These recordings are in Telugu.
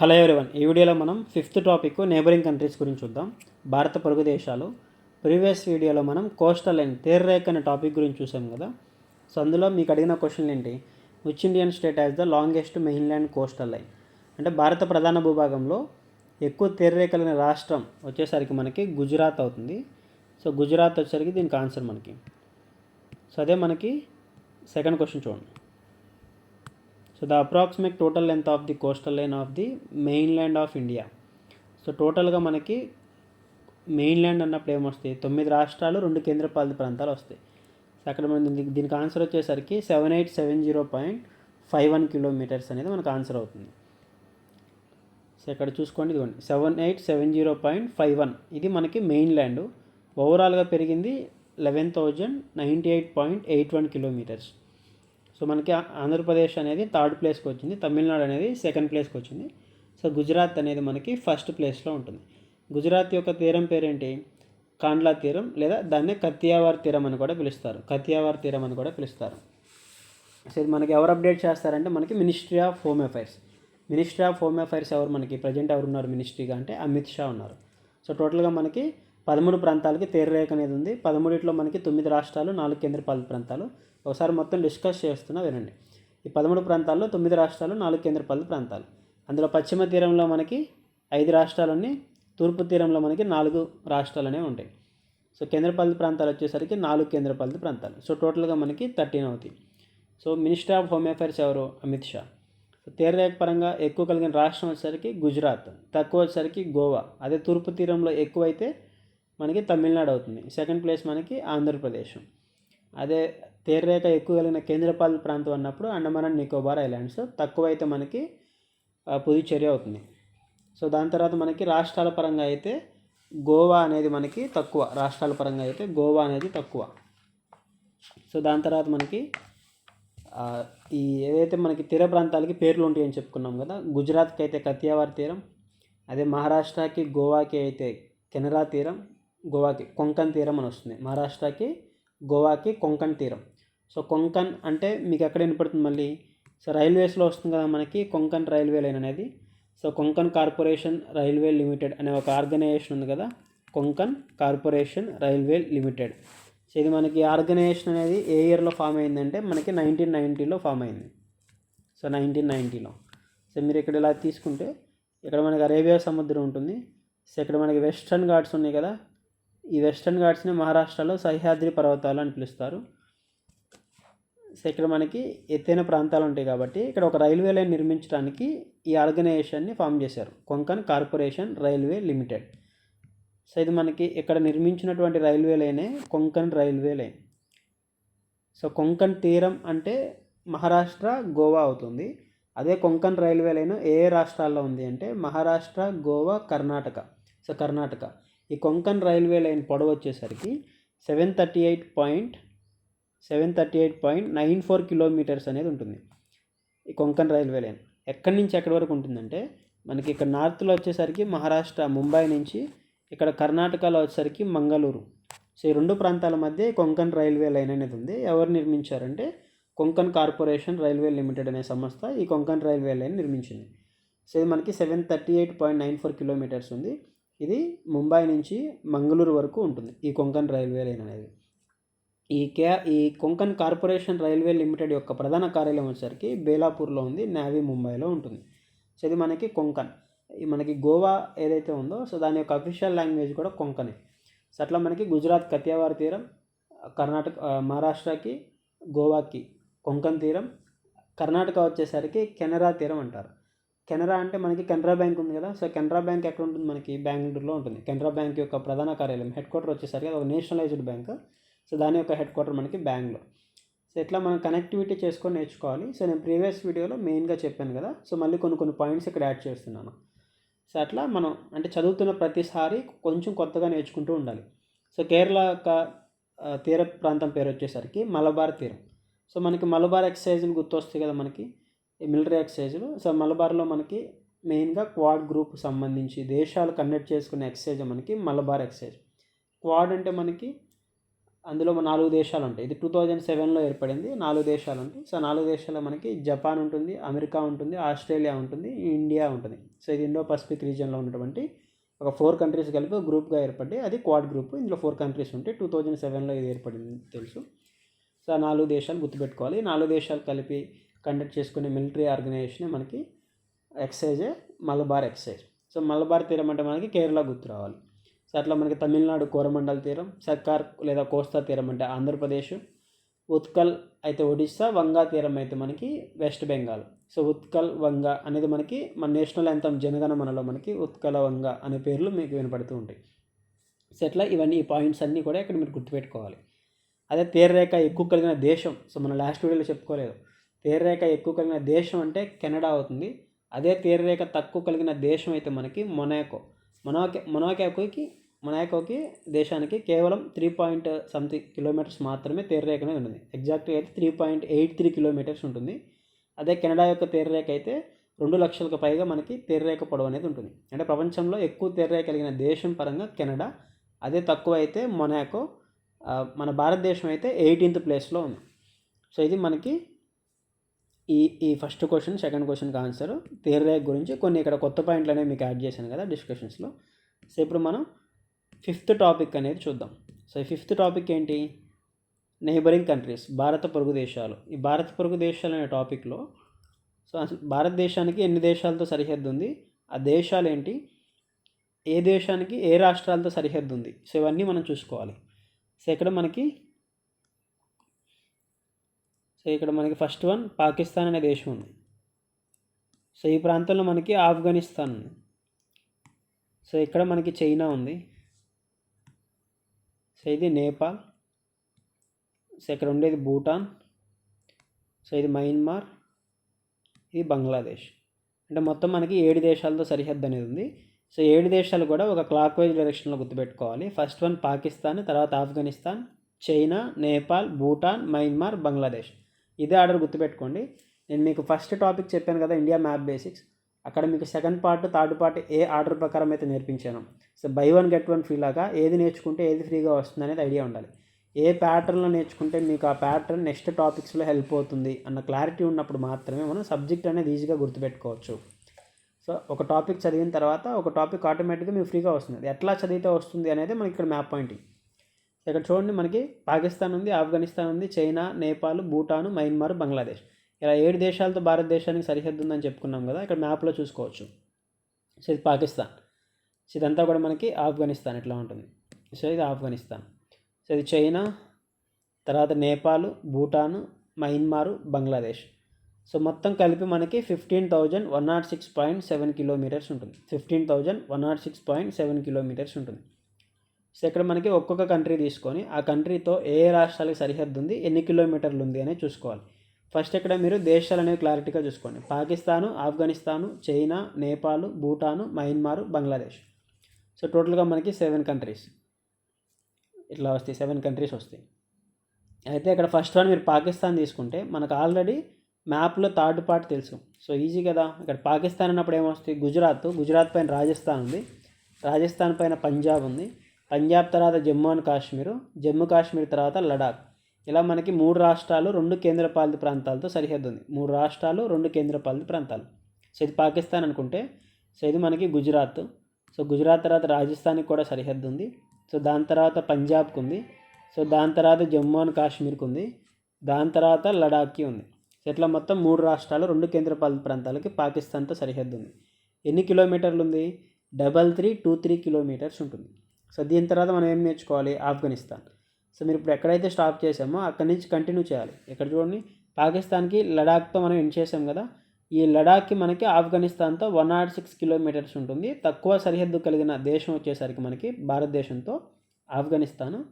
హలో ఎవరివన్ ఈ వీడియోలో మనం ఫిఫ్త్ టాపిక్ నేబరింగ్ కంట్రీస్ గురించి చూద్దాం. భారత పొరుగు దేశాలు. ప్రీవియస్ వీడియోలో మనం కోస్టల్ లైన్ తీర్రేక్ అనే టాపిక్ గురించి చూసాం కదా. సో అందులో మీకు అడిగిన క్వశ్చన్ ఏంటి? Which Indian state has the longest mainland coastal line అంటే భారత ప్రధాన భూభాగంలో ఎక్కువ తీర్రేక రాష్ట్రం వచ్చేసరికి మనకి గుజరాత్ అవుతుంది. సో గుజరాత్ వచ్చేసరికి దీనికి ఆన్సర్ మనకి. సో అదే మనకి సెకండ్ క్వశ్చన్ చూడండి. So the approximate total length of the coastal line of the main land of India so టోటల్గా మనకి మెయిన్ ల్యాండ్ అన్నప్పుడు ఏమొస్తాయి తొమ్మిది రాష్ట్రాలు రెండు కేంద్రపాలిత ప్రాంతాలు వస్తాయి. సో అక్కడ మనం దీనికి ఆన్సర్ వచ్చేసరికి seven eight seven zero point five one kilometres అనేది మనకు ఆన్సర్ అవుతుంది. సో ఇక్కడ చూసుకోండి ఇదిగోండి. Seven eight seven zero point five one ఇది మనకి మెయిన్ ల్యాండ్ ఓవరాల్గా పెరిగింది eleven thousand ninety eight point eight one kilometres so మనకి ఆంధ్రప్రదేశ్ అనేది థర్డ్ ప్లేస్కి వచ్చింది తమిళనాడు అనేది సెకండ్ ప్లేస్కి వచ్చింది. సో గుజరాత్ అనేది మనకి ఫస్ట్ ప్లేస్లో ఉంటుంది. గుజరాత్ యొక్క తీరం పేరేంటి? కాండ్లా తీరం లేదా దాన్ని కతియావార్ తీరం అని కూడా పిలుస్తారు. కతియావార్ తీరం అని కూడా పిలుస్తారు. సో ఇది మనకి ఎవరు అప్డేట్ చేస్తారంటే మనకి ministry of home affairs. Ministry of home affairs ఎవరు మనకి? ప్రజెంట్ ఎవరు ఉన్నారు మినిస్ట్రీగా అంటే అమిత్ షా ఉన్నారు. సో టోటల్గా మనకి పదమూడు ప్రాంతాలకి తీరరేఖ అనేది ఉంది. పదమూడిట్లో మనకి తొమ్మిది రాష్ట్రాలు నాలుగు కేంద్రపాలిత ప్రాంతాలు. ఒకసారి మొత్తం డిస్కస్ చేస్తున్నా వినండి. ఈ పదమూడు ప్రాంతాల్లో తొమ్మిది రాష్ట్రాలు నాలుగు కేంద్రపాలిత ప్రాంతాలు. అందులో పశ్చిమ తీరంలో మనకి ఐదు రాష్ట్రాలన్నీ తూర్పు తీరంలో మనకి నాలుగు రాష్ట్రాలు అనేవి ఉంటాయి. సో కేంద్రపాలిత ప్రాంతాలు వచ్చేసరికి నాలుగు కేంద్రపాలిత ప్రాంతాలు. సో టోటల్గా మనకి థర్టీన్ అవుతాయి. So minister of home affairs ఎవరు? అమిత్ షా. సో తీరరేఖ పరంగా ఎక్కువ కలిగిన రాష్ట్రం వచ్చేసరికి గుజరాత్. తక్కువ వచ్చేసరికి గోవా. అదే తూర్పు తీరంలో ఎక్కువైతే మనకి తమిళనాడు అవుతుంది. సెకండ్ ప్లేస్ మనకి ఆంధ్రప్రదేశ్. అదే తీరరేఖ ఎక్కువ కలిగిన కేంద్రపాలిత ప్రాంతం అన్నప్పుడు అండమాన్ అండ్ నికోబార్ ఐలాండ్స్. తక్కువ అయితే మనకి ఆ, పుదుచ్చేరి అవుతుంది. సో దాని తర్వాత మనకి రాష్ట్రాల పరంగా అయితే గోవా అనేది మనకి తక్కువ. రాష్ట్రాల పరంగా అయితే గోవా అనేది తక్కువ. సో దాని తర్వాత మనకి ఈ ఏదైతే మనకి తీర ప్రాంతాలకి పేర్లు ఉంటాయని చెప్పుకున్నాం కదా గుజరాత్కి అయితే కతియావార్ తీరం అదే మహారాష్ట్రకి గోవాకి అయితే కెనరా తీరం గోవాకి కొంకన్ తీరం అని వస్తుంది. మహారాష్ట్రకి గోవాకి కొంకణ్ తీరం. సో కొంకణ్ అంటే మీకు ఎక్కడ వినపడుతుంది మళ్ళీ? సో రైల్వేస్లో వస్తుంది కదా మనకి కొంకన్ రైల్వే లైన్ అనేది. So Konkan corporation railway limited అనే ఒక ఆర్గనైజేషన్ ఉంది కదా. Konkan corporation railway limited. So ఇది మనకి ఆర్గనైజేషన్ అనేది ఏ ఇయర్లో ఫామ్ అయిందంటే మనకి నైన్టీన్ నైంటీలో ఫామ్ అయింది. సో నైన్టీన్ నైంటీలో సో మీరు ఇక్కడ ఇలా తీసుకుంటే ఇక్కడ మనకి అరేబియా సముద్రం ఉంటుంది. సో ఇక్కడ మనకి వెస్ట్రన్ ఘాట్స్ ఉన్నాయి కదా. ఈ వెస్టర్న్ ఘాట్స్ని మహారాష్ట్రలో సహ్యాద్రి పర్వతాలు అని పిలుస్తారు. సో ఇక్కడ మనకి ఎత్తైన ప్రాంతాలు ఉంటాయి కాబట్టి ఇక్కడ ఒక రైల్వే లైన్ నిర్మించడానికి ఈ ఆర్గనైజేషన్ని ఫామ్ చేశారు. Konkan corporation railway limited. So ఇది మనకి ఇక్కడ నిర్మించినటువంటి railway లైనే Konkan railway line. So Konkan తీరం అంటే మహారాష్ట్ర గోవా అవుతుంది. అదే కొంకన్ రైల్వే లైన్ ఏ ఏ రాష్ట్రాల్లో ఉంది అంటే మహారాష్ట్ర గోవా కర్ణాటక. సో కర్ణాటక. ఈ కొంకన్ రైల్వే లైన్ పొడవు వచ్చేసరికి seven thirty eight point seven thirty eight point nine four kilometres అనేది ఉంటుంది. ఈ కొంకన్ రైల్వే లైన్ ఎక్కడి నుంచి ఎక్కడి వరకు ఉంటుందంటే మనకి ఇక్కడ నార్త్లో వచ్చేసరికి మహారాష్ట్ర ముంబై నుంచి ఇక్కడ కర్ణాటకలో వచ్చేసరికి మంగళూరు. సో ఈ రెండు ప్రాంతాల మధ్య ఈ కొంకన్ రైల్వే లైన్ అనేది ఉంది. ఎవరు నిర్మించారంటే కొంకన్ కార్పొరేషన్ రైల్వే లిమిటెడ్ అనే సంస్థ ఈ కొంకన్ రైల్వే లైన్ నిర్మించింది. సో ఇది మనకి seven thirty eight point nine four kilometres ఉంది. ఇది ముంబై నుంచి మంగళూరు వరకు ఉంటుంది. ఈ కొంకన్ రైల్వే లైన్ అనేది. ఈ కే ఈ కొంకన్ కార్పొరేషన్ రైల్వే లిమిటెడ్ యొక్క ప్రధాన కార్యాలయం వచ్చేసరికి బేలాపూర్లో ఉంది నావీ ముంబైలో ఉంటుంది. సో ఇది మనకి కొంకన్ ఈ మనకి గోవా ఏదైతే ఉందో సో దాని యొక్క అఫీషియల్ లాంగ్వేజ్ కూడా కొంకనే సో అట్లా మనకి గుజరాత్ కతియావార్ తీరం కర్ణాటక మహారాష్ట్రకి గోవాకి కొంకన్ తీరం కర్ణాటక వచ్చేసరికి కెనరా తీరం అంటారు. కెనరా అంటే మనకి కెనరా బ్యాంక్ ఉంది కదా సో కెనరా బ్యాంక్ ఎక్కడ ఉంటుంది మనకి బెంగళూరులో ఉంటుంది. కెనరా బ్యాంక్ యొక్క ప్రధాన కార్యాలయం హెడ్ క్వార్టర్ వచ్చేసరికి అది ఒక నేషనలైజ్డ్ బ్యాంక్. సో దాని యొక్క హెడ్ క్వార్టర్ మనకి బ్యాంగ్లో సో ఇట్లా మనం కనెక్టివిటీ చేసుకొని నేర్చుకోవాలి. సో నేను ప్రీవియస్ వీడియోలో మెయిన్గా చెప్పాను కదా సో మళ్ళీ కొన్ని కొన్ని పాయింట్స్ ఇక్కడ యాడ్ చేస్తున్నాను. సో అట్లా మనం అంటే చదువుతున్న ప్రతిసారి కొంచెం కొత్తగా నేర్చుకుంటూ ఉండాలి. సో కేరళ యొక్క తీర ప్రాంతం పేరు వచ్చేసరికి మలబార్ తీరం. సో మనకి మలబార్ ఎక్సర్సైజ్ని గుర్తొస్తాయి కదా మనకి. మిలిటరీ ఎక్సైజ్ సో మలబార్లో మనకి మెయిన్గా క్వాడ్ గ్రూప్ సంబంధించి దేశాలు కండక్ట్ చేసుకునే ఎక్సైజ్ మనకి మలబార్ ఎక్సైజ్. క్వాడ్ అంటే మనకి అందులో నాలుగు దేశాలు ఉంటాయి. ఇది టూ థౌజండ్ సెవెన్లో ఏర్పడింది. నాలుగు దేశాలు ఉంటాయి. సో నాలుగు దేశాల్లో మనకి జపాన్ ఉంటుంది అమెరికా ఉంటుంది ఆస్ట్రేలియా ఉంటుంది ఇండియా ఉంటుంది. సో ఇది ఇండో పసిఫిక్ రీజియన్లో ఉన్నటువంటి ఒక ఫోర్ కంట్రీస్ కలిపి గ్రూప్గా ఏర్పడి అది క్వాడ్ గ్రూప్. ఇందులో ఫోర్ కంట్రీస్ ఉంటాయి. టూ థౌజండ్ సెవెన్లో ఇది ఏర్పడింది తెలుసు. సో నాలుగు దేశాలు గుర్తుపెట్టుకోవాలి. నాలుగు దేశాలు కలిపి కండక్ట్ చేసుకునే మిలిటరీ ఆర్గనైజేషన్ మనకి ఎక్సైజే మలబార్ ఎక్సైజ్. సో మలబార్ తీరం అంటే మనకి కేరళ గుర్తు రావాలి. సో అట్లా మనకి తమిళనాడు కోరమండల్ తీరం సర్కార్ లేదా కోస్తా తీరం అంటే ఆంధ్రప్రదేశ్ ఉత్కల్ అయితే ఒడిస్సా వంగా తీరం అయితే మనకి వెస్ట్ బెంగాల్. సో ఉత్కల్ వంగ అనేది మనకి మన నేషనల్ యాంథమ్ జనగణమనలో మనకి ఉత్కల వంగ అనే పేర్లు మీకు వినపడుతూ ఉంటాయి. సో అట్లా ఇవన్నీ ఈ పాయింట్స్ అన్నీ కూడా ఇక్కడ మీరు గుర్తుపెట్టుకోవాలి. అదే తీరరేఖ ఎక్కువ కలిగిన దేశం. సో మన లాస్ట్ వీడియోలో చెప్పుకోలేదు. తీరరేఖ ఎక్కువ కలిగిన దేశం అంటే కెనడా అవుతుంది. అదే తీరరేఖ తక్కువ కలిగిన దేశం అయితే మనకి మొనాకో. మొనాకో మొనాకోకి మొనాకోకి దేశానికి కేవలం త్రీ పాయింట్ సంథింగ్ కిలోమీటర్స్ మాత్రమే తీరరేఖ అనేది ఉంటుంది ఎగ్జాక్ట్గా అయితే three point eight three kilometres ఉంటుంది. అదే కెనడా యొక్క తీరరేఖ అయితే రెండు లక్షలకు పైగా మనకి తీరరేఖ పొడవు అనేది ఉంటుంది. అంటే ప్రపంచంలో ఎక్కువ తీరరేఖ కలిగిన దేశం పరంగా కెనడా అదే తక్కువ అయితే మొనాకో. మన భారతదేశం అయితే ఎయిటీన్త్ ప్లేస్లో ఉంది. సో ఇది మనకి ఈ ఈ ఫస్ట్ క్వశ్చన్ సెకండ్ క్వశ్చన్కి ఆన్సర్ తీరరేఖ గురించి కొన్ని ఇక్కడ కొత్త పాయింట్లు అనేవి మీకు యాడ్ చేశాను కదా డిస్కషన్స్లో సో ఇప్పుడు మనం ఫిఫ్త్ టాపిక్ అనేది చూద్దాం. సో ఈ ఫిఫ్త్ టాపిక్ ఏంటి? నైబరింగ్ కంట్రీస్ భారత పొరుగు దేశాలు. ఈ భారత పొరుగు దేశాలు అనే టాపిక్లో సో అసలు భారతదేశానికి ఎన్ని దేశాలతో సరిహద్దు ఉంది? ఆ దేశాలు ఏంటి? ఏ దేశానికి ఏ రాష్ట్రాలతో సరిహద్దు ఉంది? సో ఇవన్నీ మనం చూసుకోవాలి. సో ఇక్కడ మనకి సో ఇక్కడ మనకి ఫస్ట్ వన్ పాకిస్తాన్ అనే దేశం ఉంది. సో ఈ ప్రాంతంలో మనకి ఆఫ్ఘనిస్తాన్ ఉంది. సో ఇక్కడ మనకి చైనా ఉంది. సో ఇది నేపాల్. సో ఇక్కడ ఉండేది భూటాన్. సో ఇది మయన్మార్. ఇది బంగ్లాదేశ్. అంటే మొత్తం మనకి ఏడు దేశాలతో సరిహద్దు అనేది ఉంది. సో ఏడు దేశాలు కూడా ఒక క్లాక్ వైజ్ డైరెక్షన్లో గుర్తుపెట్టుకోవాలి. ఫస్ట్ వన్ పాకిస్తాన్ తర్వాత ఆఫ్ఘనిస్తాన్ చైనా నేపాల్ భూటాన్ మయన్మార్ బంగ్లాదేశ్. ఇదే ఆర్డర్ గుర్తుపెట్టుకోండి. నేను మీకు ఫస్ట్ టాపిక్ చెప్పాను కదా ఇండియా మ్యాప్ బేసిక్స్ అక్కడ మీకు సెకండ్ పార్ట్ థర్డ్ పార్ట్ ఏ ఆర్డర్ ప్రకారం అయితే నేర్పించాను. So buy one get one free లాగా ఏది నేర్చుకుంటే ఏది ఫ్రీగా వస్తుంది అనేది ఐడియా ఉండాలి. ఏ ప్యాటర్న్లో నేర్చుకుంటే మీకు ఆ ప్యాటర్న్ నెక్స్ట్ టాపిక్స్లో హెల్ప్ అవుతుంది అన్న క్లారిటీ ఉన్నప్పుడు మాత్రమే మనం సబ్జెక్ట్ అనేది ఈజీగా గుర్తుపెట్టుకోవచ్చు. సో ఒక టాపిక్ చదివిన తర్వాత ఒక టాపిక్ ఆటోమేటిక్గా మీకు ఫ్రీగా వస్తుంది. ఎట్లా చదివితే వస్తుంది అనేది మనకి ఇక్కడ మ్యాప్ పాయింటింగ్ ఇక్కడ చూడండి మనకి పాకిస్తాన్ ఉంది ఆఫ్ఘనిస్తాన్ ఉంది చైనా నేపాల్ భూటాన్ మయన్మార్ బంగ్లాదేశ్. ఇలా ఏడు దేశాలతో భారతదేశానికి సరిహద్దు ఉందని చెప్పుకున్నాం కదా ఇక్కడ మ్యాప్లో చూసుకోవచ్చు. సో ఇది పాకిస్తాన్. సో ఇదంతా కూడా మనకి ఆఫ్ఘనిస్తాన్ ఇట్లా ఉంటుంది. సో ఇది ఆఫ్ఘనిస్తాన్. సో ఇది చైనా తర్వాత నేపాల్ భూటాన్ మయన్మారు బంగ్లాదేశ్. సో మొత్తం కలిపి మనకి fifteen thousand one nought six point seven kilometres ఉంటుంది. Fifteen thousand one nought six point seven kilometres ఉంటుంది. సో ఇక్కడ మనకి ఒక్కొక్క కంట్రీ తీసుకొని ఆ కంట్రీతో ఏ రాష్ట్రాలకు సరిహద్దు ఉంది ఎన్ని కిలోమీటర్లు ఉంది అనేది చూసుకోవాలి. ఫస్ట్ ఇక్కడ మీరు దేశాలు అనేవి క్లారిటీగా చూసుకోండి. Pakistan Afghanistan China Nepal Bhutan Myanmar Bangladesh. So టోటల్గా మనకి సెవెన్ కంట్రీస్. ఇట్లా వస్తాయి సెవెన్ కంట్రీస్ వస్తాయి. అయితే ఇక్కడ ఫస్ట్ వన్ మీరు పాకిస్తాన్ తీసుకుంటే మనకు ఆల్రెడీ మ్యాప్లో థర్డ్ పార్ట్ తెలుసు. సో ఈజీ కదా. ఇక్కడ పాకిస్తాన్ అన్నప్పుడు ఏమొస్తుంది? గుజరాత్. గుజరాత్ పైన రాజస్థాన్ ఉంది. రాజస్థాన్ పైన పంజాబ్ ఉంది. పంజాబ్ తర్వాత జమ్మూ అండ్ కాశ్మీర్ జమ్మూ కాశ్మీర్ తర్వాత లడాక్. ఇలా మనకి మూడు రాష్ట్రాలు రెండు కేంద్రపాలిత ప్రాంతాలతో సరిహద్దు ఉంది. మూడు రాష్ట్రాలు రెండు కేంద్రపాలిత ప్రాంతాలు. సో ఇది పాకిస్తాన్ అనుకుంటే సో ఇది మనకి గుజరాత్. సో గుజరాత్ తర్వాత రాజస్థాన్కి కూడా సరిహద్దు ఉంది. సో దాని తర్వాత పంజాబ్కి ఉంది. సో దాని తర్వాత జమ్మూ అండ్ కాశ్మీర్కి ఉంది. దాని తర్వాత లడాక్కి ఉంది. సో ఇట్లా మొత్తం మూడు రాష్ట్రాలు రెండు కేంద్రపాలిత ప్రాంతాలకి పాకిస్తాన్తో సరిహద్దు ఉంది. ఎన్ని కిలోమీటర్లు ఉంది? Double three two three kilometres ఉంటుంది. సో దీని తర్వాత మనం ఏం నేర్చుకోవాలి? ఆఫ్ఘనిస్తాన్. సో మీరు ఇప్పుడు ఎక్కడైతే స్టాప్ చేసామో అక్కడి నుంచి కంటిన్యూ చేయాలి. ఇక్కడ చూడండి? పాకిస్తాన్కి లడాక్తో మనం ఎండ్ చేసాం కదా? ఈ లడాక్కి మనకి ఆఫ్ఘనిస్తాన్తో వన్ నాట్ సిక్స్ కిలోమీటర్స్ ఉంటుంది. తక్కువ సరిహద్దు కలిగిన దేశం వచ్చేసరికి మనకి భారతదేశంతో Afghanistan.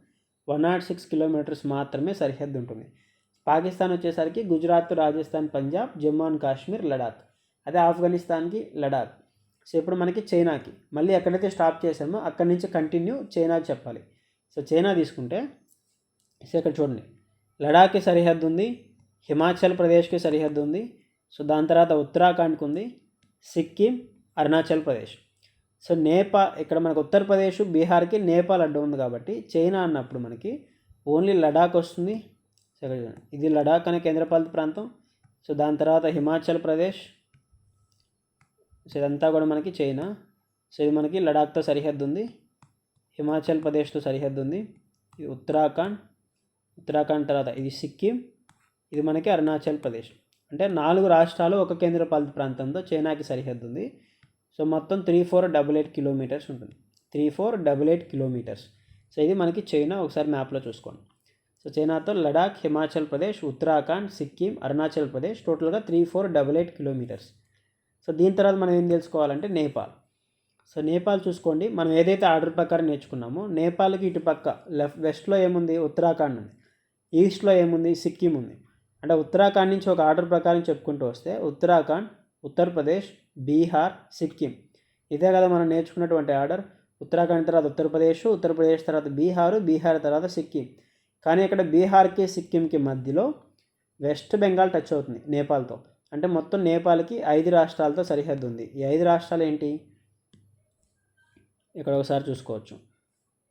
One nought six kilometres మాత్రమే సరిహద్దు ఉంటుంది. పాకిస్తాన్ వచ్చేసరికి గుజరాత్ రాజస్థాన్ పంజాబ్ జమ్మూ అండ్ కాశ్మీర్ లడాక్. అదే ఆఫ్ఘనిస్తాన్కి లడాక్. సో ఇప్పుడు మనకి చైనాకి. మళ్ళీ ఎక్కడైతే స్టాప్ చేసామో అక్కడి నుంచి కంటిన్యూ చైనా చెప్పాలి. సో చైనా తీసుకుంటే సో ఇక్కడ చూడండి. లడాక్కి సరిహద్దు ఉంది హిమాచల్ ప్రదేశ్కి సరిహద్దు ఉంది సో దాని తర్వాత ఉత్తరాఖండ్కి ఉంది సిక్కిం అరుణాచల్ ప్రదేశ్. సో నేపా ఇక్కడ మనకు ఉత్తరప్రదేశ్ బీహార్కి నేపాల్ అడ్డు ఉంది కాబట్టి చైనా అన్నప్పుడు మనకి ఓన్లీ లడాక్ వస్తుంది. సో ఇక్కడ చూడండి. ఇది లడాక్ అనే కేంద్రపాలిత ప్రాంతం. సో దాని తర్వాత హిమాచల్ ప్రదేశ్ సో ఇదంతా కూడా మనకి చైనా. సో ఇది మనకి లడాక్తో సరిహద్దు ఉంది హిమాచల్ ప్రదేశ్తో సరిహద్దు ఉంది ఇది ఉత్తరాఖండ్. ఉత్తరాఖండ్ తర్వాత ఇది సిక్కిం. ఇది మనకి అరుణాచల్ ప్రదేశ్. అంటే నాలుగు రాష్ట్రాలు ఒక కేంద్రపాలిత ప్రాంతంతో చైనాకి సరిహద్దు ఉంది సో మొత్తం three four double eight kilometres ఉంటుంది. Three four double eight kilometres. So ఇది మనకి చైనా ఒకసారి మ్యాప్లో చూసుకోండి. సో చైనాతో లడాక్ హిమాచల్ ప్రదేశ్ ఉత్తరాఖండ్ సిక్కిం అరుణాచల్ ప్రదేశ్ టోటల్గా three four double eight kilometres. So దీని తర్వాత మనం ఏం తెలుసుకోవాలంటే నేపాల్. సో నేపాల్ చూసుకోండి. మనం ఏదైతే ఆర్డర్ ప్రకారం నేర్చుకున్నామో నేపాల్కి ఇటు పక్క లెఫ్ట్ వెస్ట్లో ఏముంది? ఉత్తరాఖండ్ ఉంది. ఈస్ట్లో ఏముంది? సిక్కిం ఉంది. అంటే ఉత్తరాఖండ్ నుంచి ఒక ఆర్డర్ ప్రకారం చెప్పుకుంటూ వస్తే ఉత్తరాఖండ్ ఉత్తరప్రదేశ్ బీహార్ సిక్కిం. ఇదే కదా మనం నేర్చుకున్నటువంటి ఆర్డర్. ఉత్తరాఖండ్ తర్వాత ఉత్తరప్రదేశ్ ఉత్తరప్రదేశ్ తర్వాత బీహార్ బీహార్ తర్వాత సిక్కిం. కానీ ఇక్కడ బీహార్కి సిక్కింకి మధ్యలో వెస్ట్ బెంగాల్ టచ్ అవుతుంది నేపాల్తో. అంటే మొత్తం నేపాల్కి ఐదు రాష్ట్రాలతో సరిహద్దు ఉంది ఈ ఐదు రాష్ట్రాలు ఏంటి ఇక్కడ ఒకసారి చూసుకోవచ్చు.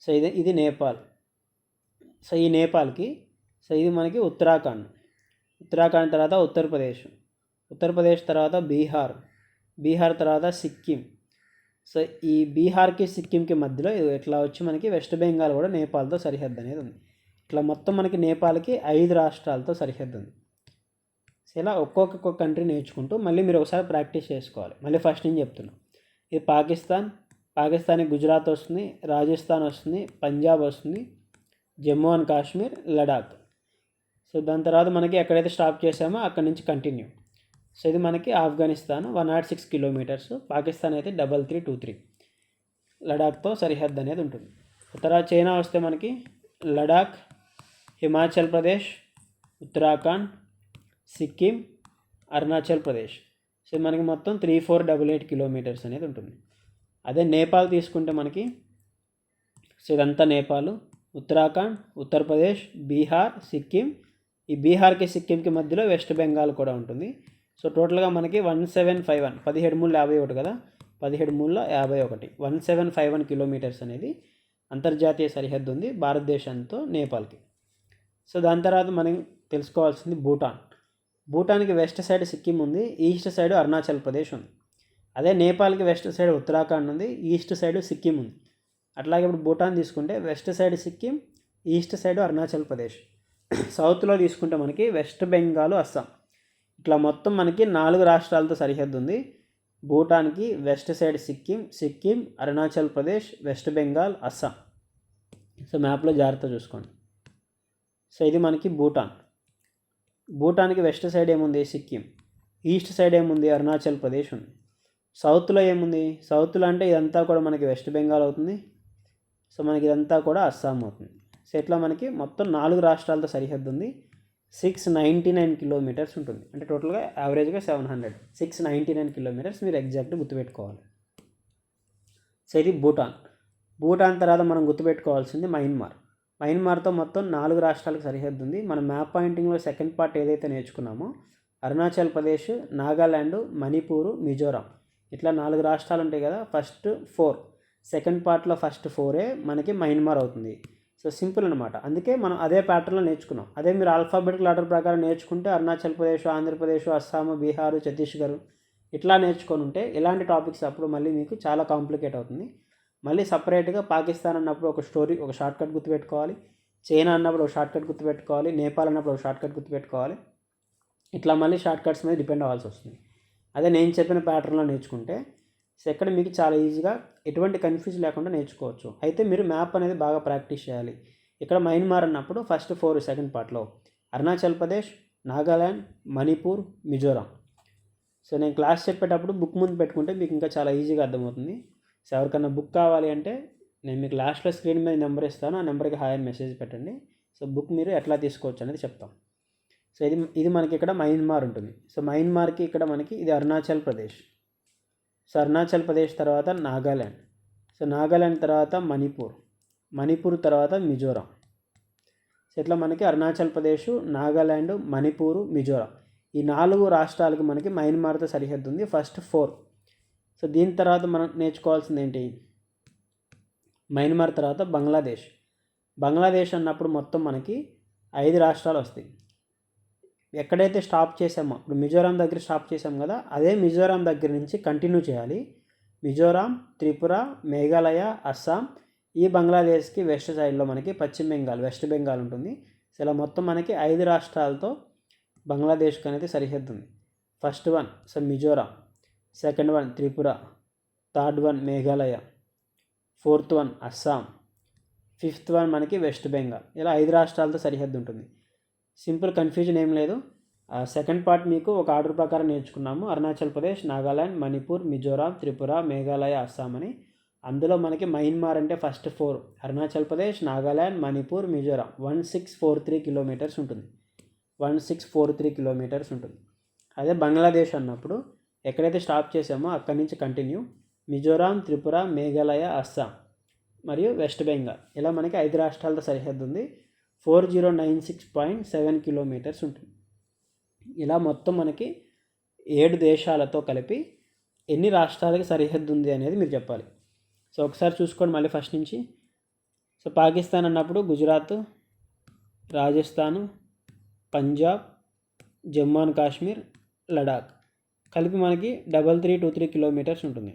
సో ఇది ఇది నేపాల్. సో ఈ నేపాల్కి సో ఇది మనకి ఉత్తరాఖండ్. ఉత్తరాఖండ్ తర్వాత ఉత్తరప్రదేశ్. ఉత్తరప్రదేశ్ తర్వాత బీహార్. బీహార్ తర్వాత సిక్కిం. సో ఈ బీహార్కి సిక్కింకి మధ్యలో ఇట్లా వచ్చి మనకి వెస్ట్ బెంగాల్ కూడా నేపాల్తో సరిహద్దు అనేది ఉంది. ఇట్లా మొత్తం మనకి నేపాల్కి ఐదు రాష్ట్రాలతో సరిహద్దు ఉంది. ఇలా ఒక్కొక్క కంట్రీ నేర్చుకుంటూ మళ్ళీ మీరు ఒకసారి ప్రాక్టీస్ చేసుకోవాలి. మళ్ళీ ఫస్ట్ నేను చెప్తున్నా. ఇది పాకిస్తాన్ పాకిస్తాన్ గుజరాత్ వస్తుంది రాజస్థాన్ వస్తుంది పంజాబ్ వస్తుంది జమ్మూ అండ్ కాశ్మీర్ లడాక్. సో దాని తర్వాత మనకి ఎక్కడైతే స్టాప్ చేసామో అక్కడి నుంచి కంటిన్యూ. సో ఇది మనకి Afghanistan one nought six kilometres Pakistan అయితే డబల్ త్రీ టూ త్రీ. లడాక్తో సరిహద్దు అనేది ఉంటుంది. తర్వాత చైనా వస్తే మనకి లడాక్ హిమాచల్ ప్రదేశ్ ఉత్తరాఖండ్ సిక్కిం అరుణాచల్ ప్రదేశ్. సో మనకి మొత్తం three four double eight kilometres అనేది ఉంటుంది. అదే నేపాల్ తీసుకుంటే మనకి సో ఇదంతా నేపాల్ ఉత్తరాఖండ్ ఉత్తరప్రదేశ్ బీహార్ సిక్కిం. ఈ బీహార్కి సిక్కింకి మధ్యలో వెస్ట్ బెంగాల్ కూడా ఉంటుంది. సో టోటల్గా మనకి వన్ సెవెన్ ఫైవ్ వన్ పదిహేడు మూడు యాభై ఒకటి కదా? పదిహేడు మూడుల యాభై ఒకటి. One seven five one kilometres అనేది అంతర్జాతీయ సరిహద్దు ఉంది భారతదేశంతో నేపాల్కి. సో దాని తర్వాత మనం తెలుసుకోవాల్సింది భూటాన్. భూటాన్కి వెస్ట్ సైడ్ సిక్కిం ఉంది ఈస్ట్ సైడ్ అరుణాచల్ ప్రదేశ్ ఉంది. అదే నేపాల్కి వెస్ట్ సైడ్ ఉత్తరాఖండ్ ఉంది ఈస్ట్ సైడ్ సిక్కిం ఉంది. అట్లాగే ఇప్పుడు భూటాన్ తీసుకుంటే west side Sikkim east side Arunachal Pradesh. సౌత్లో తీసుకుంటే మనకి వెస్ట్ బెంగాల్ అస్సాం. ఇట్లా మొత్తం మనకి నాలుగు రాష్ట్రాలతో సరిహద్దు ఉంది. భూటాన్కి west side Sikkim Sikkim Arunachal Pradesh West Bengal Assam. So మ్యాప్లో జాగ్రత్త చూసుకోండి. సో ఇది మనకి భూటాన్. భూటాన్కి వెస్ట్ సైడ్ ఏముంది? సిక్కిం. ఈస్ట్ సైడ్ ఏముంది? అరుణాచల్ ప్రదేశ్ ఉంది. సౌత్లో ఏముంది? సౌత్లో అంటే ఇదంతా కూడా మనకి వెస్ట్ బెంగాల్ అవుతుంది. సో మనకి ఇదంతా కూడా అస్సాం అవుతుంది. సో ఇట్లా మనకి మొత్తం నాలుగు రాష్ట్రాలతో సరిహద్దు ఉంది. సిక్స్ నైంటీ నైన్ కిలోమీటర్స్ ఉంటుంది. అంటే టోటల్గా యావరేజ్గా seven hundred. Six ninety nine kilometres మీరు ఎగ్జాక్ట్ గుర్తుపెట్టుకోవాలి. సో ఇది భూటాన్. భూటాన్ తర్వాత మనం గుర్తుపెట్టుకోవాల్సింది మయన్మార్ మయన్మార్తో మొత్తం నాలుగు రాష్ట్రాలకు సరిహద్దు ఉంది మన మ్యాప్ పాయింటింగ్లో సెకండ్ పార్ట్ ఏదైతే నేర్చుకున్నామో అరుణాచల్ ప్రదేశ్ నాగాల్యాండ్ మణిపూరు మిజోరాం. ఇట్లా నాలుగు రాష్ట్రాలు ఉంటాయి కదా ఫస్ట్ ఫోర్. సెకండ్ పార్ట్లో ఫస్ట్ ఫోరే మనకి మయన్మార్ అవుతుంది. సో సింపుల్ అనమాట అందుకే మనం అదే ప్యాటర్న్లో నేర్చుకున్నాం. అదే మీరు ఆల్ఫాబెటికల్ ఆర్డర్ ప్రకారం నేర్చుకుంటే అరుణాచల్ ప్రదేశ్ ఆంధ్రప్రదేశ్ అస్సాం బీహారు ఛత్తీస్గఢ్ ఇట్లా నేర్చుకొని ఉంటే ఇలాంటి టాపిక్స్ అప్పుడు మళ్ళీ మీకు చాలా కాంప్లికేట్ అవుతుంది. మళ్ళీ సపరేట్గా పాకిస్తాన్ అన్నప్పుడు ఒక స్టోరీ ఒక షార్ట్ కట్ గుర్తుపెట్టుకోవాలి. చైనా అన్నప్పుడు ఒక షార్ట్ కట్ గుర్తుపెట్టుకోవాలి. నేపాల్ అన్నప్పుడు ఒక షార్ట్ కట్ గుర్తుపెట్టుకోవాలి. ఇట్లా మళ్ళీ షార్ట్ కట్స్ మీద డిపెండ్ అవ్వాల్సి వస్తుంది. అదే నేను చెప్పిన ప్యాటర్న్లో నేర్చుకుంటే సో ఎక్కడ మీకు చాలా ఈజీగా ఎటువంటి కన్ఫ్యూజ్ లేకుండా నేర్చుకోవచ్చు. అయితే మీరు మ్యాప్ అనేది బాగా ప్రాక్టీస్ చేయాలి. ఇక్కడ మయన్మార్ అన్నప్పుడు ఫస్ట్ ఫోర్ సెకండ్ పార్ట్లో అరుణాచల్ ప్రదేశ్ నాగాల్యాండ్ మణిపూర్ మిజోరాం. సో నేను క్లాస్ చెప్పేటప్పుడు బుక్ ముందు పెట్టుకుంటే మీకు ఇంకా చాలా ఈజీగా అర్థమవుతుంది. సో ఎవరికన్నా బుక్ కావాలి అంటే నేను మీకు లాస్ట్లో స్క్రీన్ మీద నెంబర్ ఇస్తాను ఆ నెంబర్కి హాయ్ మెసేజ్ పెట్టండి. సో బుక్ మీరు ఎట్లా తీసుకోవచ్చు అనేది చెప్తాం. సో ఇది ఇది మనకి ఇక్కడ మయన్మార్ ఉంటుంది. సో మయన్మార్కి ఇక్కడ మనకి ఇది అరుణాచల్ ప్రదేశ్ సో అరుణాచల్ ప్రదేశ్ తర్వాత నాగాల్యాండ్ సో నాగాల్యాండ్ తర్వాత మణిపూర్ మణిపూర్ తర్వాత మిజోరాం సో ఇట్లా మనకి అరుణాచల్ ప్రదేశ్ నాగాల్యాండ్ మణిపూర్ మిజోరాం ఈ నాలుగు రాష్ట్రాలకు మనకి మయన్మార్తో సరిహద్దు ఉంది. ఫస్ట్ ఫోర్ సో దీని తర్వాత మనం నేర్చుకోవాల్సింది ఏంటి? మయన్మార్ తర్వాత బంగ్లాదేశ్. బంగ్లాదేశ్ అన్నప్పుడు మొత్తం మనకి ఐదు రాష్ట్రాలు వస్తాయి. ఎక్కడైతే స్టాప్ చేసామో ఇప్పుడు మిజోరాం దగ్గర స్టాప్ చేసాం కదా అదే మిజోరాం దగ్గర నుంచి కంటిన్యూ చేయాలి. మిజోరాం త్రిపుర మేఘాలయ అస్సాం ఈ బంగ్లాదేశ్కి వెస్ట్ సైడ్లో మనకి పశ్చిమ బెంగాల్ వెస్ట్ బెంగాల్ ఉంటుంది. సో ఇలా మొత్తం మనకి ఐదు రాష్ట్రాలతో బంగ్లాదేశ్కి అనేది సరిహద్దు ఉంది. First one so Mizoram. Second one Tripura third one Meghalaya fourth one Assam fifth one మనకి వెస్ట్ బెంగాల్. ఇలా ఐదు రాష్ట్రాలతో సరిహద్దు ఉంటుంది. సింపుల్ కన్ఫ్యూజన్ ఏం లేదు. సెకండ్ పార్ట్ మీకు ఒక ఆర్డర్ ప్రకారం నేర్చుకున్నాము. అరుణాచల్ ప్రదేశ్ నాగాల్యాండ్ మణిపూర్ మిజోరాం త్రిపుర మేఘాలయ అస్సాం అని. అందులో మనకి మయన్మార్ అంటే first four. Arunachal Pradesh Nagaland Manipur Mizoram. One six four three kilometres ఉంటుంది. One six four three kilometres ఉంటుంది. అదే బంగ్లాదేశ్ అన్నప్పుడు ఎక్కడైతే స్టాప్ చేసామో అక్కడి నుంచి కంటిన్యూ మిజోరాం త్రిపుర మేఘాలయ అస్సాం మరియు వెస్ట్ బెంగాల్ ఇలా మనకి ఐదు రాష్ట్రాలతో సరిహద్దు ఉంది. Four zero nine six point seven kilometres ఉంటుంది. ఇలా మొత్తం మనకి ఏడు దేశాలతో కలిపి ఎన్ని రాష్ట్రాలకి సరిహద్దు ఉంది అనేది మీరు చెప్పాలి. సో ఒకసారి చూసుకోండి మళ్ళీ ఫస్ట్ నుంచి. సో పాకిస్తాన్ అన్నప్పుడు గుజరాత్ రాజస్థాన్ పంజాబ్ జమ్మూ అండ్ కాశ్మీర్ లడాక్. కలిపి మనకి double three two three kilometres ఉంటుంది.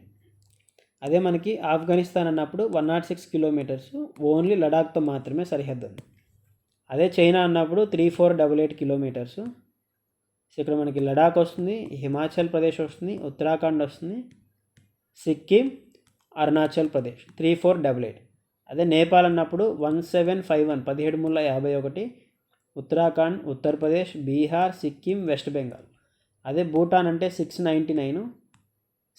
అదే మనకి ఆఫ్ఘనిస్తాన్ అన్నప్పుడు one nought six kilometres only లడాక్తో మాత్రమే సరిహద్దు ఉంది. అదే చైనా అన్నప్పుడు three four double eight kilometres. So ఇక్కడ మనకి లడాక్ వస్తుంది హిమాచల్ ప్రదేశ్ వస్తుంది ఉత్తరాఖండ్ వస్తుంది Sikkim Arunachal Pradesh three four double eight. అదే నేపాల్ అన్నప్పుడు వన్ సెవెన్ ఫైవ్ వన్ పదిహేడు ముళ్ళ యాభై ఒకటి ఉత్తరాఖండ్ ఉత్తరప్రదేశ్ బీహార్ సిక్కిం వెస్ట్ బెంగాల్. అదే భూటాన్ అంటే సిక్స్ నైంటీ నైన్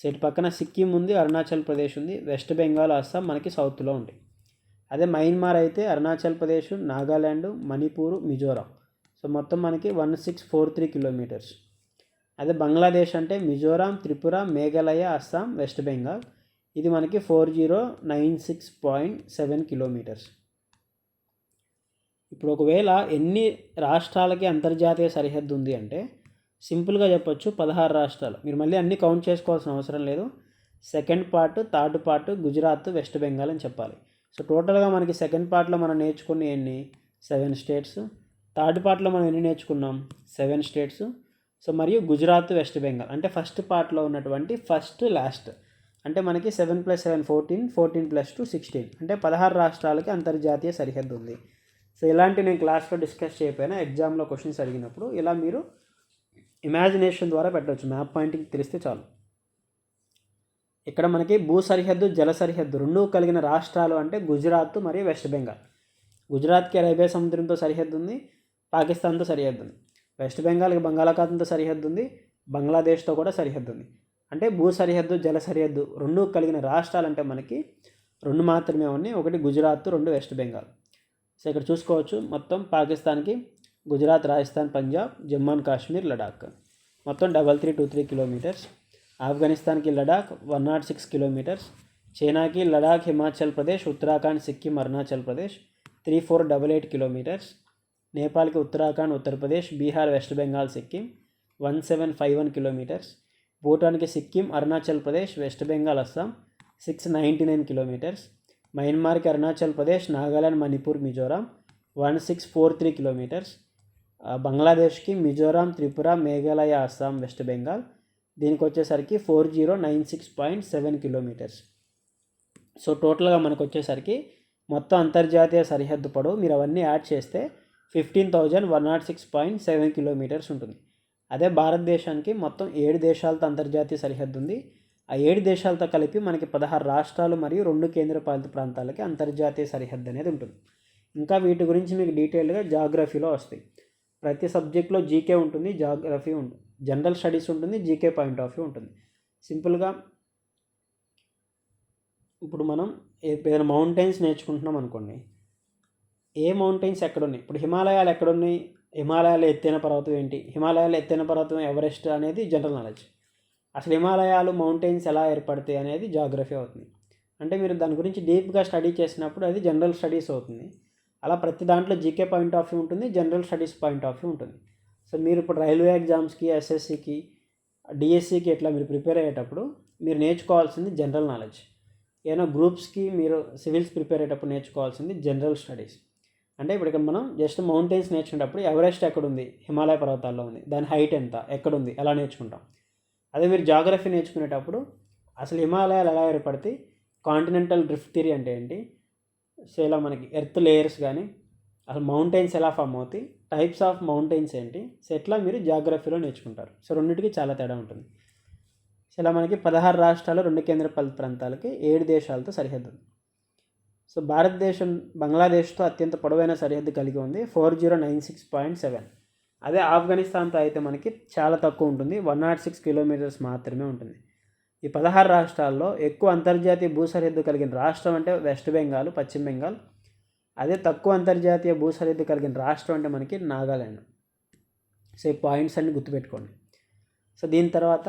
సెట్ పక్కన సిక్కిం ఉంది అరుణాచల్ ప్రదేశ్ ఉంది వెస్ట్ బెంగాల్ అస్సాం మనకి సౌత్లో ఉంది అదే మయన్మార్ అయితే అరుణాచల్ ప్రదేశ్ నాగాల్యాండ్ మణిపూర్ మిజోరాం. సో మొత్తం మనకి one six four three kilometres అదే బంగ్లాదేశ్ అంటే మిజోరాం త్రిపుర మేఘాలయ అస్సాం వెస్ట్ బెంగాల్. ఇది మనకి four zero nine six point seven kilometres ఇప్పుడు ఒకవేళ ఎన్ని రాష్ట్రాలకి అంతర్జాతీయ సరిహద్దు ఉంది అంటే సింపుల్గా చెప్పొచ్చు పదహారు రాష్ట్రాలు. మీరు మళ్ళీ అన్నీ కౌంట్ చేసుకోవాల్సిన అవసరం లేదు. Second part third part Gujarat West Bengal అని చెప్పాలి. సో టోటల్గా మనకి సెకండ్ పార్ట్లో మనం నేర్చుకున్న ఎన్ని? Seven states. థర్డ్ పార్ట్లో మనం ఎన్ని నేర్చుకున్నాం? Seven states. సో మరియు గుజరాత్ వెస్ట్ బెంగాల్. అంటే ఫస్ట్ పార్ట్లో ఉన్నటువంటి ఫస్ట్ లాస్ట్. అంటే మనకి seven plus seven fourteen fourteen plus two sixteen. అంటే పదహారు రాష్ట్రాలకి అంతర్జాతీయ సరిహద్దు ఉంది. సో ఇలాంటి నేను క్లాస్లో డిస్కస్ చేయకపోయినా ఎగ్జామ్లో క్వశ్చన్స్ అడిగినప్పుడు ఇలా మీరు ఇమాజినేషన్ ద్వారా పెట్టవచ్చు. మ్యాప్ పాయింటింగ్ తెలిస్తే చాలు. ఇక్కడ మనకి భూ సరిహద్దు జల సరిహద్దు రెండు కలిగిన రాష్ట్రాలు అంటే గుజరాత్ మరియు వెస్ట్ బెంగాల్. గుజరాత్కి అరేబియా సముద్రంతో సరిహద్దు ఉంది పాకిస్తాన్తో సరిహద్దు ఉంది. వెస్ట్ బెంగాల్కి బంగాళాఖాతంతో సరిహద్దు ఉంది బంగ్లాదేశ్తో కూడా సరిహద్దు ఉంది. అంటే భూ సరిహద్దు జల సరిహద్దు రెండు కలిగిన రాష్ట్రాలు అంటే మనకి రెండు మాత్రమే ఉన్నాయి. ఒకటి గుజరాత్ రెండు వెస్ట్ బెంగాల్. సో ఇక్కడ చూసుకోవచ్చు మొత్తం పాకిస్తాన్కి గుజరాత్ రాజస్థాన్ పంజాబ్ జమ్మూ అండ్ కాశ్మీర్ లడాక్. మొత్తం double three two three kilometres. ఆఫ్ఘనిస్తాన్కి Ladakh one nought six kilometres. చైనాకి Ladakh Himachal Pradesh Uttarakhand Sikkim Arunachal Pradesh three four double eight kilometres. నేపాల్కి Uttarakhand Uttar Pradesh Bihar West Bengal Sikkim one seven five one kilometres. భూటాన్కి Sikkim Arunachal Pradesh West Bengal Assam six ninety nine kilometres. మయన్మార్కి Arunachal Pradesh Nagaland Manipur Mizoram one six four three kilometres. బంగ్లాదేశ్కి Mizoram Tripura Meghalaya Assam west Bengal. దీనికి వచ్చేసరికి four zero nine six point seven kilometres. So టోటల్గా మనకు వచ్చేసరికి మొత్తం అంతర్జాతీయ సరిహద్దు పొడవు మీరు అవన్నీ యాడ్ చేస్తే fifteen thousand one nought six point seven kilometres ఉంటుంది. అదే భారతదేశానికి మొత్తం ఏడు దేశాలతో అంతర్జాతీయ సరిహద్దు ఉంది. ఆ ఏడు దేశాలతో కలిపి మనకి పదహారు రాష్ట్రాలు మరియు రెండు కేంద్రపాలిత ప్రాంతాలకి అంతర్జాతీయ సరిహద్దు అనేది ఉంటుంది. ఇంకా వీటి గురించి మీకు డీటెయిల్గా జాగ్రఫీలో వస్తాయి. ప్రతి సబ్జెక్ట్లో జీకే ఉంటుంది జాగ్రఫీ ఉంటుంది జనరల్ స్టడీస్ ఉంటుంది జీకే పాయింట్ ఆఫ్ వ్యూ ఉంటుంది. సింపుల్గా ఇప్పుడు మనం ఏదైనా మౌంటైన్స్ నేర్చుకుంటున్నాం అనుకోండి ఏ మౌంటైన్స్ ఎక్కడున్నాయి? ఇప్పుడు హిమాలయాలు ఎక్కడున్నాయి? హిమాలయాలు ఎత్తైన పర్వతం ఏంటి? హిమాలయాలు ఎత్తైన పర్వతం ఎవరెస్ట్ అనేది జనరల్ నాలెడ్జ్ అసలు హిమాలయాలు మౌంటైన్స్ ఎలా ఏర్పడతాయి అనేది జాగ్రఫీ అవుతుంది. అంటే మీరు దాని గురించి డీప్గా స్టడీ చేసినప్పుడు అది జనరల్ స్టడీస్ అవుతుంది. అలా ప్రతి దాంట్లో జీకే పాయింట్ ఆఫ్ వ్యూ ఉంటుంది general studies point of view ఉంటుంది. సో మీరు ఇప్పుడు రైల్వే ఎగ్జామ్స్కి ఎస్ఎస్సికి డిఎస్సికి ఇట్లా మీరు ప్రిపేర్ అయ్యేటప్పుడు మీరు నేర్చుకోవాల్సింది జనరల్ నాలెడ్జ్ ఏదైనా గ్రూప్స్కి మీరు సివిల్స్ ప్రిపేర్ అయ్యేటప్పుడు నేర్చుకోవాల్సింది జనరల్ స్టడీస్ అంటే ఇప్పుడు ఇక్కడ మనం జస్ట్ మౌంటైన్స్ నేర్చుకునేటప్పుడు ఎవరెస్ట్ ఎక్కడ ఉంది హిమాలయ పర్వతాల్లో ఉంది. దాని హైట్ ఎంత? ఎక్కడ ఉంది ఎలా నేర్చుకుంటాం. అదే మీరు జాగ్రఫీ నేర్చుకునేటప్పుడు అసలు హిమాలయాలు ఎలా ఏర్పడితే కాంటినెంటల్ డ్రిఫ్ట్ థిరీ అంటే ఏంటి? సో ఇలా మనకి ఎర్త్ లేయర్స్ కానీ అసలు మౌంటైన్స్ ఎలా ఫామ్ అవుతాయి టైప్స్ ఆఫ్ మౌంటైన్స్ ఏంటి సో ఎట్లా మీరు జాగ్రఫీలో నేర్చుకుంటారు. సో రెండింటికి చాలా తేడా ఉంటుంది. సో ఇలా మనకి పదహారు రాష్ట్రాలు రెండు కేంద్రపాలిత ప్రాంతాలకి ఏడు దేశాలతో సరిహద్దు ఉంది. సో భారతదేశం బంగ్లాదేశ్తో అత్యంత పొడవైన సరిహద్దు కలిగి ఉంది four zero nine six point seven. అదే ఆఫ్ఘనిస్తాన్తో అయితే మనకి చాలా తక్కువ ఉంటుంది వన్ నాట్ సిక్స్ కిలోమీటర్స్ మాత్రమే ఉంటుంది. ఈ పదహారు రాష్ట్రాల్లో ఎక్కువ అంతర్జాతీయ భూ సరిహద్దు కలిగిన రాష్ట్రం అంటే వెస్ట్ బెంగాల్ పశ్చిమ బెంగాల్. అదే తక్కువ అంతర్జాతీయ భూ సరిహద్దు కలిగిన రాష్ట్రం అంటే మనకి నాగాల్యాండ్ సో ఈ పాయింట్స్ అన్ని గుర్తుపెట్టుకోండి. సో దీని తర్వాత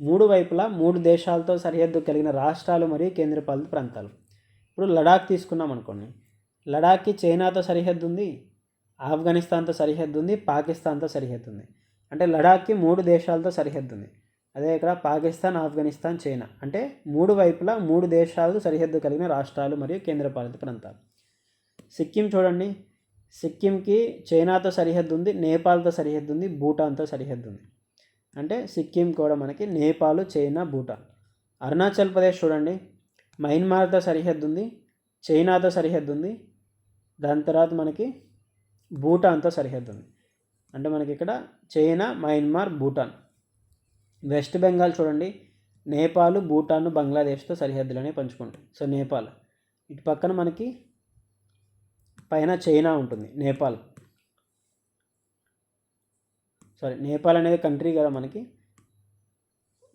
మూడు వైపులా మూడు దేశాలతో సరిహద్దు కలిగిన రాష్ట్రాలు మరియు కేంద్రపాలిత ప్రాంతాలు. ఇప్పుడు లడాక్ తీసుకున్నాం అనుకోండి. లడాక్కి చైనాతో సరిహద్దు ఉంది ఆఫ్ఘనిస్తాన్తో సరిహద్దు ఉంది పాకిస్తాన్తో సరిహద్దు ఉంది. అంటే లడాక్కి మూడు దేశాలతో సరిహద్దు ఉంది. అదే ఇక్కడ పాకిస్తాన్ ఆఫ్ఘనిస్తాన్ చైనా అంటే మూడు వైపులా మూడు దేశాలు సరిహద్దు కలిగిన రాష్ట్రాలు మరియు కేంద్రపాలిత ప్రాంతాలు. సిక్కిం చూడండి. సిక్కింకి చైనాతో సరిహద్దు ఉంది నేపాల్తో సరిహద్దు ఉంది భూటాన్తో సరిహద్దు ఉంది. అంటే సిక్కిం కూడా మనకి నేపాల్ చైనా భూటాన్. అరుణాచల్ ప్రదేశ్ చూడండి. మయన్మార్తో సరిహద్దు ఉంది చైనాతో సరిహద్దు ఉంది. దాని తర్వాత మనకి భూటాన్తో సరిహద్దు ఉంది. అంటే మనకి ఇక్కడ China Myanmar Bhutan. West Bengal చూడండి. నేపాల్ భూటాన్ బంగ్లాదేశ్తో సరిహద్దులనే పంచుకుంటాయి. సో నేపాల్. ఇటు పక్కన మనకి పైన చైనా ఉంటుంది నేపాల్. సారీ నేపాల్ అనేది కంట్రీ కదా మనకి.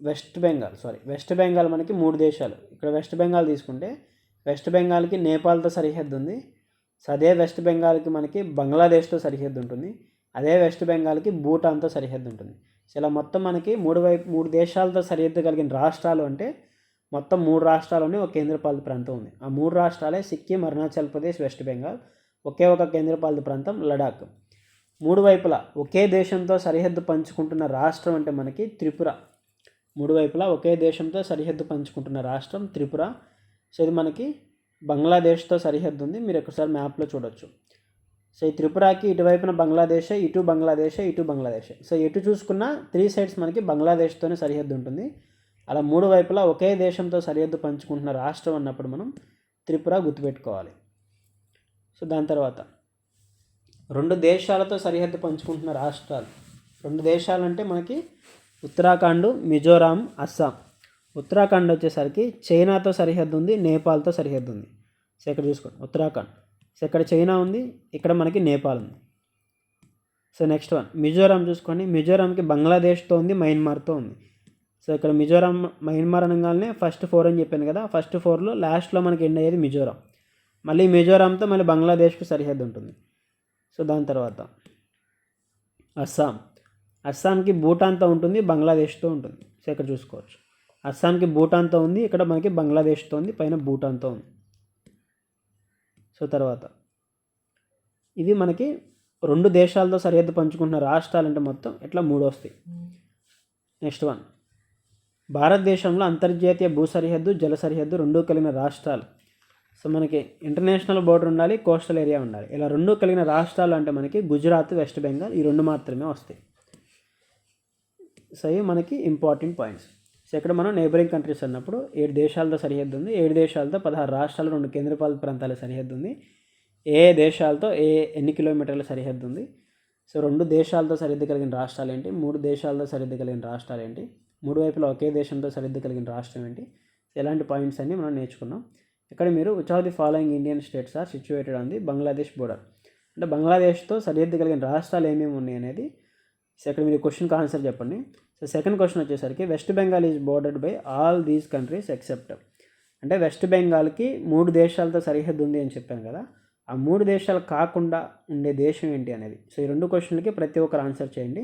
West Bengal sorry west Bengal మనకి మూడు దేశాలు. ఇక్కడ వెస్ట్ బెంగాల్ తీసుకుంటే వెస్ట్ బెంగాల్కి నేపాల్తో సరిహద్దు ఉంది. సో అదే వెస్ట్ బెంగాల్కి మనకి బంగ్లాదేశ్తో సరిహద్దు ఉంటుంది. అదే వెస్ట్ బెంగాల్కి భూటాన్తో సరిహద్దు ఉంటుంది. సో ఇలా మొత్తం మనకి మూడు వైపు మూడు దేశాలతో సరిహద్దు కలిగిన రాష్ట్రాలు అంటే మొత్తం మూడు రాష్ట్రాలని ఒక కేంద్రపాలిత ప్రాంతం ఉంది. ఆ మూడు రాష్ట్రాలే సిక్కిం అరుణాచల్ ప్రదేశ్ వెస్ట్ బెంగాల్ ఒకే ఒక కేంద్రపాలిత ప్రాంతం లడాక్. మూడు వైపులా ఒకే దేశంతో సరిహద్దు పంచుకుంటున్న రాష్ట్రం అంటే మనకి త్రిపుర. మూడు వైపులా ఒకే దేశంతో సరిహద్దు పంచుకుంటున్న రాష్ట్రం త్రిపుర. సో ఇది మనకి బంగ్లాదేశ్తో సరిహద్దు ఉంది. మీరు ఒకసారి మ్యాప్లో చూడొచ్చు. సో ఈ త్రిపురకి ఇటువైపున బంగ్లాదేశ్ ఇటు బంగ్లాదేశ్ ఇటు బంగ్లాదేశ్. సో ఎటు చూసుకున్నా త్రీ సైడ్స్ మనకి బంగ్లాదేశ్తోనే సరిహద్దు ఉంటుంది. అలా మూడు వైపులా ఒకే దేశంతో సరిహద్దు పంచుకుంటున్న రాష్ట్రం అన్నప్పుడు మనం త్రిపుర గుర్తుపెట్టుకోవాలి. సో దాని తర్వాత రెండు దేశాలతో సరిహద్దు పంచుకుంటున్న రాష్ట్రాలు. రెండు దేశాలు అంటే మనకి ఉత్తరాఖండ్ మిజోరాం అస్సాం. ఉత్తరాఖండ్ వచ్చేసరికి చైనాతో సరిహద్దు ఉంది నేపాల్తో సరిహద్దు ఉంది. సో ఇక్కడ చూసుకోండి ఉత్తరాఖండ్. సో ఇక్కడ చైనా ఉంది ఇక్కడ మనకి నేపాల్ ఉంది. సో నెక్స్ట్ వన్ మిజోరాం చూసుకోండి. మిజోరాంకి బంగ్లాదేశ్తో ఉంది మయన్మార్తో ఉంది. సో ఇక్కడ మిజోరాం మయన్మార్ అనగానే ఫస్ట్ ఫోర్ అని చెప్పాను కదా ఫస్ట్ ఫోర్లో లాస్ట్లో మనకి ఎండ్ అయ్యేది మిజోరాం. మళ్ళీ మిజోరాంతో మళ్ళీ బంగ్లాదేశ్కి సరిహద్దు ఉంటుంది. సో దాని తర్వాత అస్సాం. అస్సాంకి భూటాన్తో ఉంటుంది బంగ్లాదేశ్తో ఉంటుంది. సో ఇక్కడ చూసుకోవచ్చు. అస్సాంకి భూటాన్తో ఉంది ఇక్కడ మనకి బంగ్లాదేశ్తో ఉంది పైన భూటాన్తో ఉంది. సో తర్వాత ఇది మనకి రెండు దేశాలతో సరిహద్దు పంచుకుంటున్న రాష్ట్రాలు అంటే మొత్తం ఇట్లా మూడు వస్తాయి. Next one. భారతదేశంలో అంతర్జాతీయ భూ సరిహద్దు జల సరిహద్దు రెండూ కలిగిన రాష్ట్రాలు. సో మనకి ఇంటర్నేషనల్ బోర్డర్ ఉండాలి కోస్టల్ ఏరియా ఉండాలి. ఇలా రెండు కలిగిన రాష్ట్రాలు అంటే మనకి గుజరాత్ వెస్ట్ బెంగాల్ ఈ రెండు మాత్రమే వస్తాయి. సో ఇవి మనకి ఇంపార్టెంట్ పాయింట్స్. సో ఇక్కడ మనం నేబరింగ్ కంట్రీస్ అన్నప్పుడు ఏడు దేశాలతో సరిహద్దు ఉంది. ఏడు దేశాలతో పదహారు రాష్ట్రాలు రెండు కేంద్రపాలిత ప్రాంతాల సరిహద్దు ఉంది. ఏ దేశాలతో ఏ ఎన్ని కిలోమీటర్ల సరిహద్దు ఉంది? సో రెండు దేశాలతో సరిహద్దు కలిగిన రాష్ట్రాలు ఏంటి? మూడు దేశాలతో సరిహద్దు కలిగిన రాష్ట్రాలు ఏంటి? మూడు వైపులా ఒకే దేశంతో సరిహద్దు కలిగిన రాష్ట్రం ఏంటి? ఎలాంటి పాయింట్స్ అన్నీ మనం నేర్చుకున్నాం. ఇక్కడ మీరు which of the following Indian states are situated on the Bangladesh border అంటే బంగ్లాదేశ్తో సరిహద్దు కలిగిన రాష్ట్రాలు ఏమేమి ఉన్నాయి అనేది సో ఇక్కడ మీరు క్వశ్చన్కి ఆన్సర్ చెప్పండి. సో సెకండ్ క్వశ్చన్ వచ్చేసరికి West Bengal is bordered by all these countries except అంటే వెస్ట్ బెంగాల్కి మూడు దేశాలతో సరిహద్దు ఉంది అని చెప్పాను కదా. ఆ మూడు దేశాలు కాకుండా ఉండే దేశం ఏంటి అనేది? సో ఈ రెండు క్వశ్చన్లకి ప్రతి ఒక్కరు ఆన్సర్ చేయండి.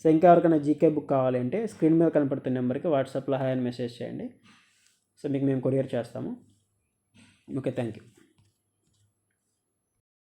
సో ఇంకా ఎవరికైనా జీకే బుక్ కావాలంటే స్క్రీన్ మీద కనపడుతున్న నెంబర్కి వాట్సాప్లో హాయ్ అని మెసేజ్ చేయండి. సో మీకు మేము కొరియర్ చేస్తాము. Okay thank you